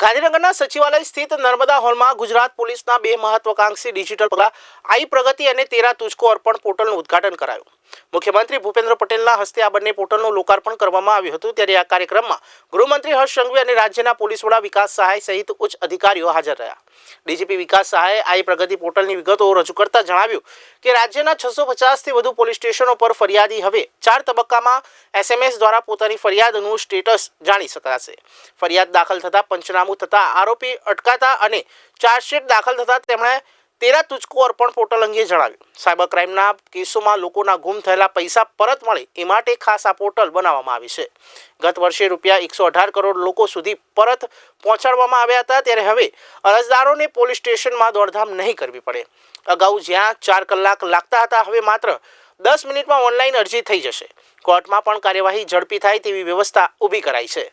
ગાંધીનગરના સચિવાલય સ્થિત નર્મદા હોલમાં ગુજરાત પોલીસના બે મહત્વાકાંક્ષી ડિજિટલ પગલાં, આઈ પ્રગતિ અને તેરા તુજકો અર્પણ પોર્ટલનું ઉદ્ઘાટન કરાયું. મુખ્યમંત્રી ભૂપેન્દ્ર પટેલના હસ્તે આ બંને પોર્ટલનું લોકાર્પણ કરવામાં આવ્યું હતું. ત્યારે આ કાર્યક્રમમાં ગૃહમંત્રી હર્ષ સંઘવી અને રાજ્યના પોલીસ વડા વિકાસ સહાય સહિત ઉચ્ચ અધિકારીઓ હાજર રહ્યા. ડીજીપી વિકાસ સહાયે, આઈ પ્રગતિ પોર્ટલની વિગતો રજૂ કરતા જણાવ્યું કે રાજ્યના છસો પચાસથી વધુ પોલીસ સ્ટેશનો પર ફરિયાદી હવે ચાર તબક્કામાં એસએમએસ દ્વારા પોતાની ફરિયાદનું સ્ટેટસ જાણી શકાશે. ફરિયાદ દાખલ થતાં પંચનામું થતાં આરોપી અટકાતા અને ચાર્જશીટ દાખલ થતાં તેમણે તેરા તુચકો અર્પણ પોર્ટલ અંગે જણાવ્યું. સાયબર ક્રાઇમના કેસોમાં લોકોના ગુમ થયેલા પૈસા પરત મળે એ માટે ખાસ આ પોર્ટલ બનાવવામાં આવી છે. ગત વર્ષે રૂપિયા એકસો અઢાર કરોડ લોકો સુધી પરત પહોંચાડવામાં આવ્યા હતા, ત્યારે હવે અરજદારોને પોલીસ સ્ટેશનમાં દોડધામ નહીં કરવી પડે. અગાઉ જ્યાં ચાર કલાક લાગતા હતા, હવે માત્ર દસ મિનિટમાં ઓનલાઈન અરજી થઈ જશે. કોર્ટમાં પણ કાર્યવાહી ઝડપી થાય તેવી વ્યવસ્થા ઊભી કરાઈ છે.